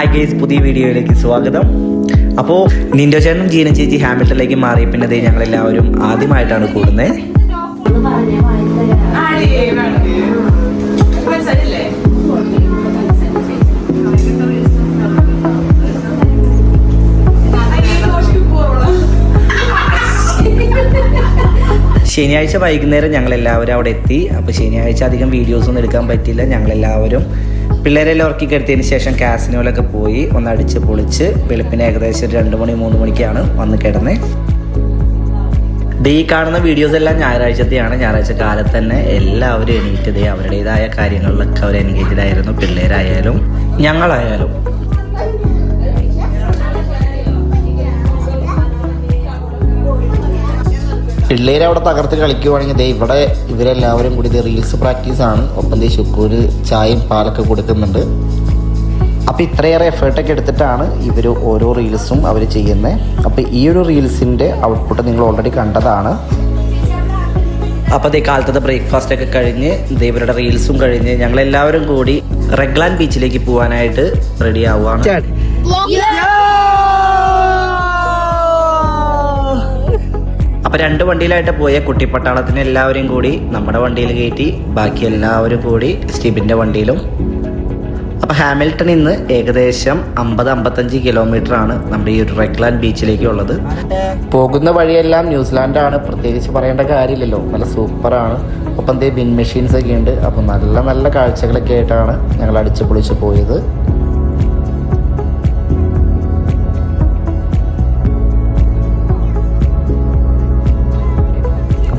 Hi guys പുതിയ വീഡിയോയിലേക്ക് സ്വാഗതം. അപ്പോൾ നിന്റെ ചേട്ടനും ജീന ചേച്ചി ഹാമിൽട്ടണിലേക്ക് മാറി. പിന്നെ ഞങ്ങളെല്ലാവരും ആദ്യമായിട്ടാണ് കൂടുന്നത്. ശനിയാഴ്ച വൈകുന്നേരം ഞങ്ങളെല്ലാവരും അവിടെ എത്തി. അപ്പോൾ ശനിയാഴ്ച അധികം വീഡിയോസൊന്നും എടുക്കാൻ പറ്റില്ല ഞങ്ങളെല്ലാവരും പിള്ളേരെല്ലാം ഉറക്കി കെടുത്തിയതിന് ശേഷം കാസിനോലൊക്കെ പോയി ഒന്ന് അടിച്ച് പൊളിച്ച് വെളുപ്പിന് ഏകദേശം രണ്ട് മണി മൂന്ന് മണിക്കാണ് വന്ന് കിടന്നത് ദേ ഈ കാണുന്ന വീഡിയോസ് എല്ലാം ഞായറാഴ്ചത്തെയാണ്. ഞായറാഴ്ച കാലത്ത് തന്നെ എല്ലാവരും എണീറ്റത് അവരുടേതായ കാര്യങ്ങളിലൊക്കെ അവർ എൻഗേജ്ഡ് ആയിരുന്നു. പിള്ളേരായാലും ഞങ്ങളായാലും. പിള്ളേർ അവിടെ തകർത്ത് കളിക്കുവാണെങ്കിൽ ദേ ഇവിടെ ഇവരെല്ലാവരും കൂടി ഇത് റീൽസ് പ്രാക്ടീസ് ആണ്. ഒപ്പം ദേ ശുക്കൂര് ചായയും പാലൊക്കെ കൊടുക്കുന്നുണ്ട്. അപ്പോൾ ഇത്രയേറെ എഫേർട്ടൊക്കെ എടുത്തിട്ടാണ് ഇവർ ഓരോ റീൽസും അവർ ചെയ്യുന്നത് അപ്പോൾ ഈ ഒരു റീൽസിന്റെ ഔട്ട്പുട്ട് നിങ്ങൾ ഓൾറെഡി കണ്ടതാണ്. അപ്പോൾ ദേ കാലത്തത്തെ ബ്രേക്ക്ഫാസ്റ്റ് ഒക്കെ കഴിഞ്ഞ് ദേവരുടെ റീൽസും കഴിഞ്ഞ് ഞങ്ങൾ എല്ലാവരും കൂടി റെഗ്ലാൻ ബീച്ചിലേക്ക് പോകാനായിട്ട് റെഡി ആവുകയാണ് അപ്പൊ രണ്ട് വണ്ടിയിലായിട്ട് പോയ കുട്ടിപ്പട്ടാളത്തിന് എല്ലാവരെയും കൂടി നമ്മുടെ വണ്ടിയിൽ കയറ്റി ബാക്കി എല്ലാവരും കൂടി സ്റ്റീബിന്റെ വണ്ടിയിലും. അപ്പൊ ഹാമിൽട്ടണിൽ നിന്ന് ഏകദേശം അമ്പത് അമ്പത്തഞ്ച് കിലോമീറ്റർ ആണ് നമ്മുടെ ഈ ഒരു റെക്ലാൻഡ് ബീച്ചിലേക്ക് ഉള്ളത്. പോകുന്ന വഴിയെല്ലാം ന്യൂസിലാൻഡാണ്. പ്രത്യേകിച്ച് പറയേണ്ട കാര്യമില്ലല്ലോ. നല്ല സൂപ്പറാണ് ഒപ്പം ദേ ബിൻ മെഷീൻസ് ഒക്കെ ഉണ്ട്. അപ്പോൾ നല്ല നല്ല കാഴ്ചകളൊക്കെ ആയിട്ടാണ് ഞങ്ങൾ അടിച്ചു പൊളിച്ച് പോയത്.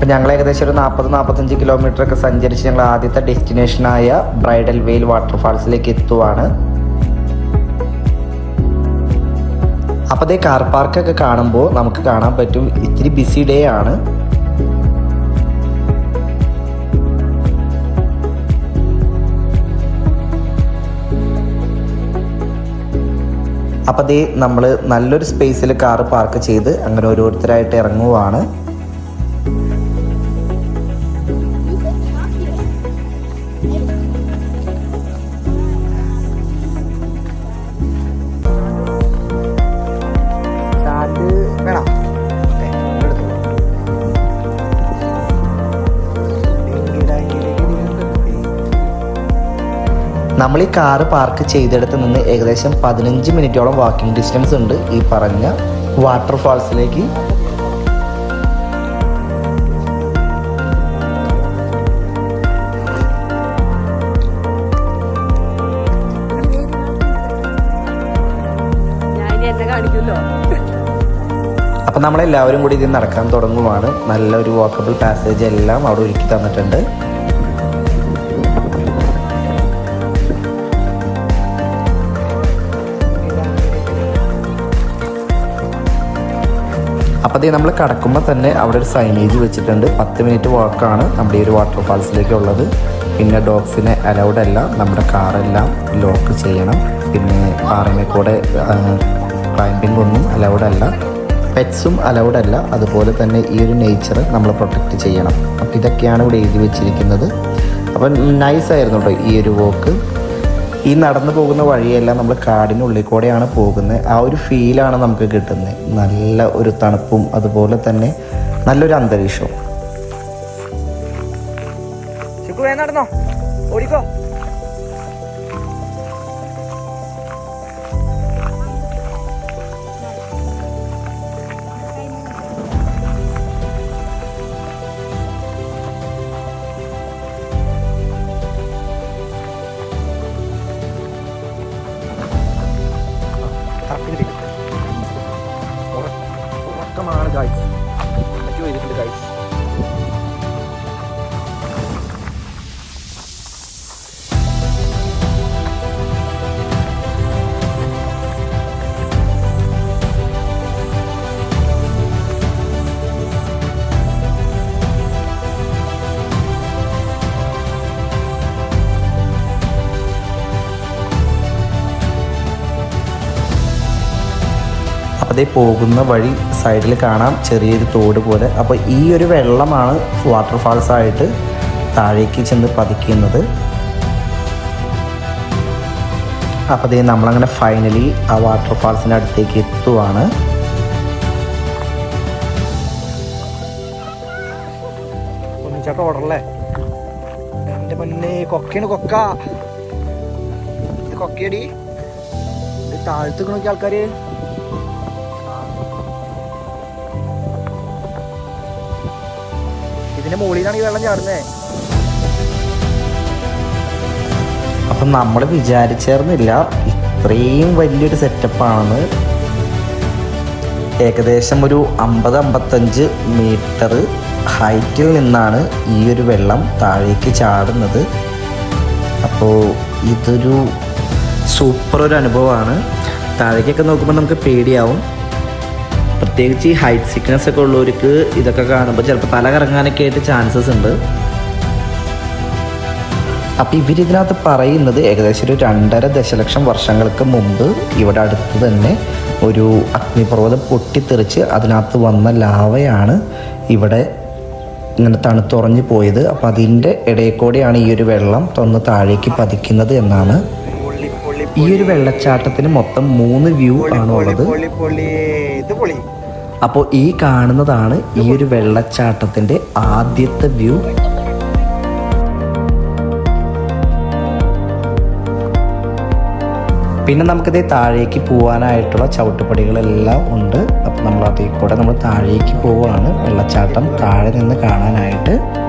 അപ്പം ഞങ്ങൾ ഏകദേശം ഒരു നാൽപ്പത് നാൽപ്പത്തഞ്ച് കിലോമീറ്റർ ഒക്കെ സഞ്ചരിച്ച് ഞങ്ങൾ ആദ്യത്തെ ഡെസ്റ്റിനേഷനായ ബ്രൈഡൽ വെയിൽ വാട്ടർഫാൾസിലേക്ക് എത്തുവാണ്. അപ്പോൾ അതേ കാർ പാർക്കൊക്കെ കാണുമ്പോൾ നമുക്ക് കാണാൻ പറ്റും ഇത്തിരി ബിസി ഡേ ആണ്. അപ്പോൾ അതേ നമ്മൾ നല്ലൊരു സ്പേസിൽ കാർ പാർക്ക് ചെയ്ത് അങ്ങനെ ഓരോരുത്തരായിട്ട് ഇറങ്ങുവാണ്. നമ്മൾ ഈ കാറ് പാർക്ക് ചെയ്തെടുത്ത് നിന്ന് ഏകദേശം പതിനഞ്ച് മിനിറ്റോളം വാക്കിംഗ് ഡിസ്റ്റൻസ് ഉണ്ട് ഈ പറഞ്ഞ വാട്ടർഫാൾസിലേക്ക് അപ്പം നമ്മളെല്ലാവരും കൂടി ഇത് നടക്കാൻ തുടങ്ങുവാണ്. നല്ലൊരു വാക്കബിൾ പാസേജ് എല്ലാം അവിടെ ഒരുക്കി തന്നിട്ടുണ്ട്. അതേ നമ്മൾ കടക്കുമ്പോൾ തന്നെ അവിടെ ഒരു സൈനേജ് വെച്ചിട്ടുണ്ട്. പത്ത് മിനിറ്റ് വാക്കാണ് നമ്മുടെ ഈ ഒരു വാട്ടർഫാൾസിലേക്ക് ഉള്ളത്. പിന്നെ ഡോഗ്സിനെ അലൗഡ് അല്ല. നമ്മുടെ കാറെല്ലാം ലോക്ക് ചെയ്യണം. പിന്നെ പാറമേ കൂടെ ക്ലൈമ്പിംഗ് ഒന്നും അലൗഡ് അല്ല. പെറ്റ്സും അലൗഡ് അല്ല. അതുപോലെ തന്നെ ഈ ഒരു നേച്ചർ നമ്മൾ പ്രൊട്ടക്റ്റ് ചെയ്യണം. അപ്പോൾ ഇതൊക്കെയാണ് ഇവിടെ എഴുതി വെച്ചിരിക്കുന്നത്. അപ്പം നൈസായിരുന്നു കേട്ടോ ഈ ഒരു വോക്ക് ഈ നടന്നു പോകുന്ന വഴിയെല്ലാം നമ്മൾ കാടിനുള്ളിൽ കൂടെയാണ് പോകുന്നത്. ആ ഒരു ഫീലാണ് നമുക്ക് കിട്ടുന്നത്. നല്ല ഒരു തണുപ്പും അതുപോലെ തന്നെ നല്ലൊരു അന്തരീക്ഷവും. അതേ പോകുന്ന വഴി സൈഡിൽ കാണാം. ചെറിയൊരു തോട് പോലെ. അപ്പോൾ ഈ ഒരു വെള്ളമാണ് വാട്ടർഫാൾസ് ആയിട്ട് താഴേക്ക് ചെന്ന് പതിക്കുന്നത്. അപ്പോൾ അതേ നമ്മളങ്ങനെ ഫൈനലി ആ വാട്ടർഫാൾസിന്റെ അടുത്തേക്ക് എത്തുവാണ്. ആൾക്കാര് ഇത് ഇതിന്റെ മുകളിലാണ് ഈ വെള്ളം ചാടുന്നത് അപ്പം നമ്മൾ വിചാരിച്ചേർന്നില്ല ഇത്രയും വലിയൊരു സെറ്റപ്പാണെന്ന്. ഏകദേശം ഒരു അമ്പത് അമ്പത്തഞ്ച് മീറ്റർ ഹൈറ്റിൽ നിന്നാണ് ഈ ഒരു വെള്ളം താഴേക്ക് ചാടുന്നത്. അപ്പോൾ ഇതൊരു സൂപ്പർ ഒരു അനുഭവമാണ്. താഴേക്കൊക്കെ നോക്കുമ്പോൾ നമുക്ക് പേടിയാവും. പ്രത്യേകിച്ച് ഈ ഹൈറ്റ് സിക്നസ് ഒക്കെ ഉള്ളവർക്ക് ഇതൊക്കെ കാണുമ്പോൾ ചിലപ്പോൾ തല കറങ്ങാനൊക്കെ ആയിട്ട് ചാൻസസ് ഉണ്ട്. അപ്പം ഇവരിതിനകത്ത് പറയുന്നത് ഏകദേശം ഒരു രണ്ടര ദശലക്ഷം വർഷങ്ങൾക്ക് മുമ്പ് ഇവിടെ അടുത്ത് തന്നെ ഒരു അഗ്നിപർവതം പൊട്ടിത്തെറിച്ച് അതിനകത്ത് വന്ന ലാവയാണ് ഇവിടെ ഇങ്ങനെ തണുത്തുറഞ്ഞു പോയത്. അപ്പം അതിന്റെ ഇടയിൽ കൂടെയാണ് ഈ ഒരു വെള്ളം തൊന്ന് താഴേക്ക് പതിക്കുന്നത് എന്നാണ് ഈ ഒരു വെള്ളച്ചാട്ടത്തിന് മൊത്തം മൂന്ന് വ്യൂ ആണ് ഉള്ളത്. അപ്പോൾ ഈ കാണുന്നതാണ് ഈ ഒരു വെള്ളച്ചാട്ടത്തിന്റെ ആദ്യത്തെ വ്യൂ. പിന്നെ നമുക്കിത് താഴേക്ക് പോകാനായിട്ടുള്ള ചവിട്ടുപടികളെല്ലാം ഉണ്ട്. അപ്പം നമ്മൾ അതിൽ കൂടെ നമ്മൾ താഴേക്ക് പോവുകയാണ് വെള്ളച്ചാട്ടം താഴെ നിന്ന് കാണാനായിട്ട്.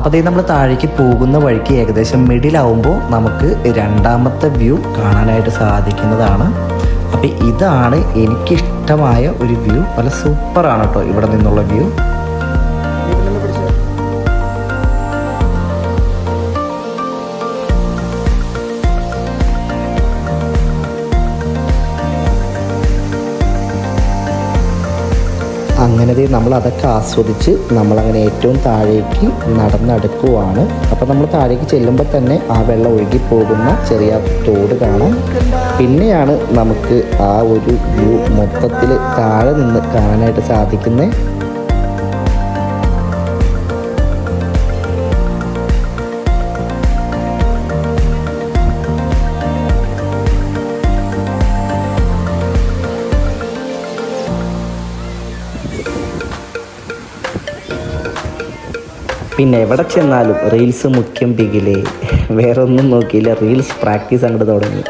അപ്പോൾ അതേ നമ്മൾ താഴേക്ക് പോകുന്ന വഴിക്ക് ഏകദേശം മിഡിലാവുമ്പോൾ നമുക്ക് രണ്ടാമത്തെ വ്യൂ കാണാനായിട്ട് സാധിക്കുന്നതാണ്. അപ്പോൾ ഇതാണ് എനിക്കിഷ്ടമായ ഒരു വ്യൂ നല്ല സൂപ്പറാണ് കേട്ടോ ഇവിടെ നിന്നുള്ള വ്യൂ അങ്ങനെ നമ്മൾ അതൊക്കെ ആസ്വദിച്ച് നമ്മളങ്ങനെ ഏറ്റവും താഴേക്ക് നടന്നെടുക്കുവാണ്. അപ്പോൾ നമ്മൾ താഴേക്ക് ചെല്ലുമ്പോൾ തന്നെ ആ വെള്ളം ഒഴുകി പോകുന്ന ചെറിയ തോട് കാണാം. പിന്നെയാണ് നമുക്ക് ആ ഒരു വ്യൂ മൊത്തത്തിൽ താഴെ നിന്ന് കാണാനായിട്ട് സാധിക്കുന്നത് പിന്നെ എവിടെ ചെന്നാലും റീൽസ് മുഖ്യം പികിലേ. വേറെ ഒന്നും നോക്കിയില്ല. റീൽസ് പ്രാക്ടീസ് അങ്ങോട്ട് തുടങ്ങി.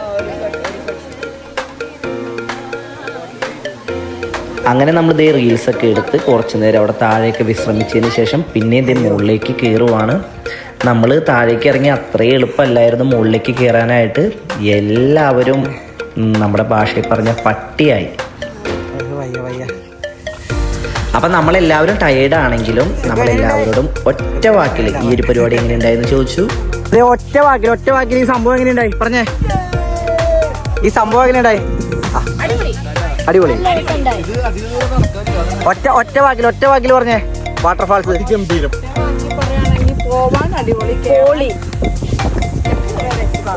അങ്ങനെ നമ്മൾ ഇതേ റീൽസൊക്കെ എടുത്ത് കുറച്ച് നേരം അവിടെ താഴേക്ക് വിശ്രമിച്ചതിന് ശേഷം പിന്നെ ഇതേ മുകളിലേക്ക് കയറുവാണ്. നമ്മൾ താഴേക്ക് ഇറങ്ങി അത്രയും എളുപ്പമല്ലായിരുന്നു മുകളിലേക്ക് കയറാനായിട്ട്. എല്ലാവരും നമ്മുടെ ഭാഷയിൽ പറഞ്ഞ പട്ടിയായി. വയ്യ വയ്യ. അപ്പം നമ്മളെല്ലാവരും ടയേർഡ് ആണെങ്കിലും നമ്മളെല്ലാവരോടും ഒറ്റ വാക്കിൽ ഈ ഒരു പരിപാടി എങ്ങനെ ഉണ്ടായെന്ന് ചോദിച്ചു. ദേ ഒറ്റ വാക്കിൽ ഒറ്റ വാക്കിൽ ഈ സംഭവം എങ്ങനെ ഉണ്ടായി? പറഞ്ഞേ. ഈ സംഭവം എങ്ങനെ ഉണ്ടായി? അടിപൊളി. ഒറ്റ ഒറ്റ വാക്കിൽ ഒറ്റ വാക്കിൽ പറഞ്ഞേ. വാട്ടർഫാൾസ് ഗംഭീരം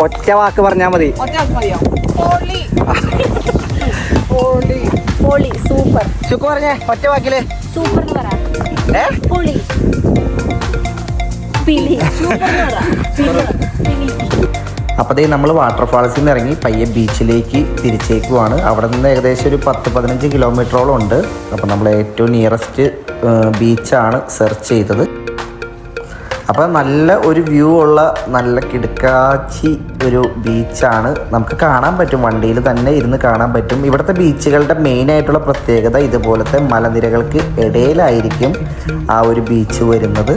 ഒറ്റ വാക്ക് പറഞ്ഞാ മതി. പോളി പോളി പോളി സൂപ്പർ. ചുക്ക് പറഞ്ഞേ ഒറ്റ വാക്കിൽ. സൂപ്പർ എന്ന് പറ ഏ? പൊളി. പിലി സൂപ്പർ എന്ന് പറ പിലി പിലി അപ്പോഴത്തേ നമ്മൾ വാട്ടർഫാൾസിൽ നിന്ന് ഇറങ്ങി പയ്യെ ബീച്ചിലേക്ക് തിരിച്ചേക്കുവാണ്. അവിടെ നിന്ന് ഏകദേശം ഒരു പത്ത് പതിനഞ്ച് കിലോമീറ്ററോളം ഉണ്ട്. അപ്പോൾ നമ്മൾ ഏറ്റവും നിയറസ്റ്റ് ബീച്ചാണ് സെർച്ച് ചെയ്തത്. അപ്പോൾ നല്ല ഒരു വ്യൂ ഉള്ള നല്ല കിടക്കാച്ചി ഒരു ബീച്ചാണ് നമുക്ക് കാണാൻ പറ്റും വണ്ടിയിൽ തന്നെ ഇരുന്ന് കാണാൻ പറ്റും. ഇവിടുത്തെ ബീച്ചുകളുടെ മെയിൻ ആയിട്ടുള്ള പ്രത്യേകത ഇതുപോലത്തെ മലനിരകൾക്ക് ഇടയിലായിരിക്കും ആ ഒരു ബീച്ച് വരുന്നത്.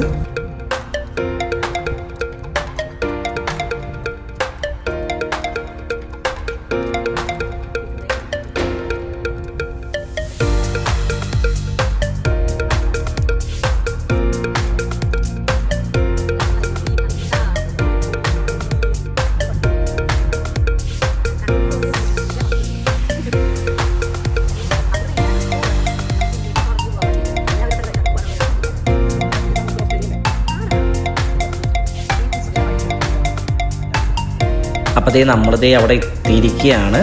അപ്പോൾ ദേ നമ്മളിതേ അവിടെ എത്തിയിരിക്കുകയാണ്.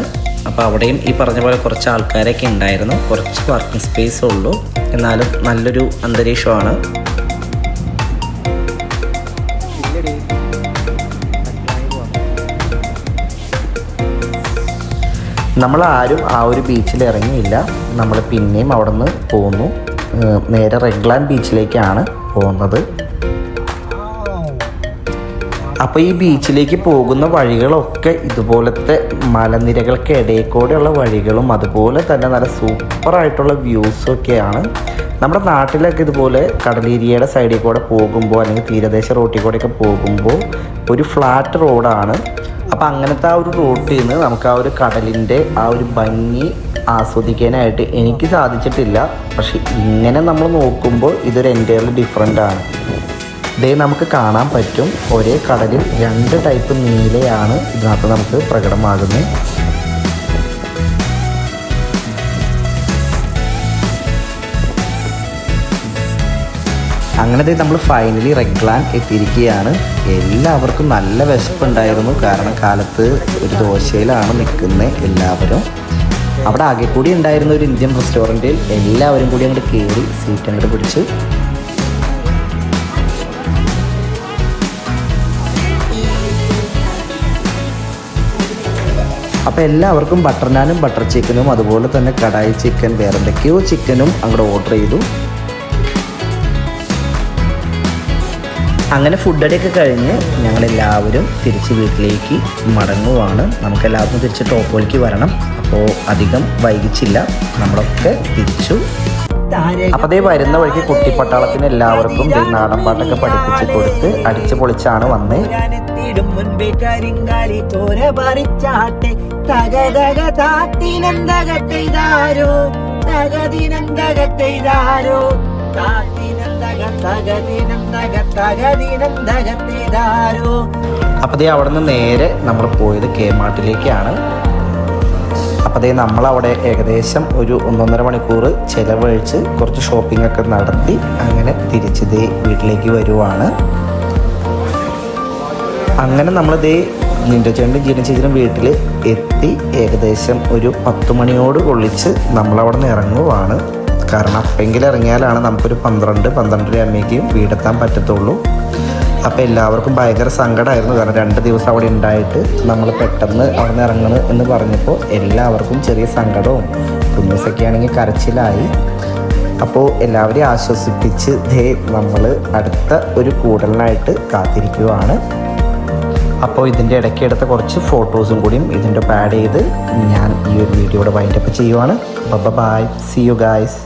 അപ്പോൾ അവിടെയും ഈ പറഞ്ഞ പോലെ കുറച്ച് ആൾക്കാരൊക്കെ ഉണ്ടായിരുന്നു. കുറച്ച് വർക്കിംഗ് സ്പേസ് ഉള്ളൂ. എന്നാലും നല്ലൊരു അന്തരീക്ഷമാണ്. നമ്മൾ ആരും ആ ഒരു ബീച്ചിൽ ഇറങ്ങിയില്ല. നമ്മൾ പിന്നെയും അവിടെ നിന്ന് പോന്നു നേരെ റെഗ്ലാൻഡ് ബീച്ചിലേക്കാണ് പോകുന്നത് അപ്പോൾ ഈ ബീച്ചിലേക്ക് പോകുന്ന വഴികളൊക്കെ ഇതുപോലത്തെ മലനിരകൾക്ക് ഇടയിൽ കൂടെയുള്ള വഴികളും അതുപോലെ തന്നെ നല്ല സൂപ്പറായിട്ടുള്ള വ്യൂസും ഒക്കെയാണ്. നമ്മുടെ നാട്ടിലൊക്കെ ഇതുപോലെ കടലേരിയയുടെ സൈഡിൽ കൂടെ പോകുമ്പോൾ അല്ലെങ്കിൽ തീരദേശ റോട്ടിൽ കൂടെയൊക്കെ പോകുമ്പോൾ ഒരു ഫ്ലാറ്റ് റോഡാണ് അപ്പോൾ അങ്ങനത്തെ ആ ഒരു റോട്ടിൽ നിന്ന് നമുക്ക് ആ ഒരു കടലിന്റെ ആ ഒരു ഭംഗി ആസ്വദിക്കാനായിട്ട് എനിക്ക് സാധിച്ചിട്ടില്ല. പക്ഷെ ഇങ്ങനെ നമ്മൾ നോക്കുമ്പോൾ ഇതൊരു എന്റയർലി ഡിഫറെന്റ് ആണ്. ദേ നമുക്ക് കാണാൻ പറ്റും ഒരേ കടലിൽ രണ്ട് ടൈപ്പ് നീലയാണ് ഇതിനകത്ത് നമുക്ക് പ്രകടമാകുന്നത്. അങ്ങനെ ദേ നമ്മൾ ഫൈനലി റെഗ്ലാൻ എത്തിയിരിക്കുകയാണ്. എല്ലാവർക്കും നല്ല വിശപ്പുണ്ടായിരുന്നു. കാരണം കാലത്ത് ഒരു ദോശയിലാണ് നിൽക്കുന്നത് എല്ലാവരും. അവിടെ ആകെ കൂടി ഉണ്ടായിരുന്ന ഒരു ഇന്ത്യൻ റെസ്റ്റോറന്റിൽ എല്ലാവരും കൂടി അങ്ങോട്ട് കയറി സീറ്റ് അങ്ങോട്ട് പിടിച്ച് അപ്പോൾ എല്ലാവർക്കും ബട്ടർ നാനും ബട്ടർ ചിക്കനും അതുപോലെ തന്നെ കടായി ചിക്കൻ വേറെ എന്തൊക്കെയോ ചിക്കനും അങ്ങോട്ട് ഓർഡർ ചെയ്തു. അങ്ങനെ ഫുഡ് അടിയൊക്കെ കഴിഞ്ഞ് ഞങ്ങളെല്ലാവരും തിരിച്ച് വീട്ടിലേക്ക് മടങ്ങുവാണ്. നമുക്കെല്ലാവർക്കും തിരിച്ച് ടോപ്പിലേക്ക് വരണം. അപ്പോൾ അധികം വൈകിച്ചില്ല. നമ്മളൊക്കെ തിരിച്ചു. അപ്പോൾ അതേ വരുന്ന വഴിക്ക് കുട്ടിപ്പട്ടാളത്തിന് എല്ലാവർക്കും നാടൻ പാട്ടൊക്കെ പഠിപ്പിച്ച് കൊടുത്ത് അടിച്ചു പൊളിച്ചാണ് വന്നേ. മുൻപേ കരിങ്കാലി ചോര പറിച്ചാട്ടെ. തകതിനന്തകത്തെയ്താരോ? അപ്പോൾ ദേ അവിടെ നിന്ന് നേരെ നമ്മൾ പോയത് കേമാട്ടിലേക്കാണ്. അപ്പോൾ ദേ നമ്മളവിടെ ഏകദേശം ഒരു ഒന്നൊന്നര മണിക്കൂർ ചിലവഴിച്ച് കുറച്ച് ഷോപ്പിംഗ് ഒക്കെ നടത്തി അങ്ങനെ തിരിച്ച് ദേ വീട്ടിലേക്ക് വരുവാണ്. അങ്ങനെ നമ്മൾ ദേ നിന്റെ ചേട്ടൻ ജീന ചേച്ചിനും വീട്ടിൽ എത്തി ഏകദേശം ഒരു പത്ത് മണിയോട് കൊള്ളിച്ച് നമ്മളവിടെ നിന്ന് ഇറങ്ങുവാണ്. കാരണം അപ്പെങ്കിലും ഇറങ്ങിയാലാണ് നമുക്കൊരു പന്ത്രണ്ട് പന്ത്രണ്ടര അമ്മയ്ക്കും വീടെത്താൻ പറ്റത്തുള്ളൂ. അപ്പോൾ എല്ലാവർക്കും ഭയങ്കര സങ്കടമായിരുന്നു കാരണം രണ്ട് ദിവസം അവിടെ ഉണ്ടായിട്ട് നമ്മൾ പെട്ടെന്ന് അവിടെ നിന്ന് ഇറങ്ങണം എന്ന് പറഞ്ഞപ്പോൾ എല്ലാവർക്കും ചെറിയ സങ്കടവും കുഞ്ഞൂസൊക്കെ ആണെങ്കിൽ കരച്ചിലായി. അപ്പോൾ എല്ലാവരെയും ആശ്വസിപ്പിച്ച് ദേ നമ്മൾ അടുത്ത ഒരു കൂടലിനായിട്ട് കാത്തിരിക്കുവാണ്. അപ്പോൾ ഇതിന്റെ ഇടയ്ക്ക് എടുത്ത കുറച്ച് ഫോട്ടോസും കൂടിയും ഇതിന്റെ പാഡ് ചെയ്ത് ഞാൻ ഈ ഒരു വീഡിയോയുടെ വൈൻഡപ്പ് ചെയ്യുവാണ്. By C you guys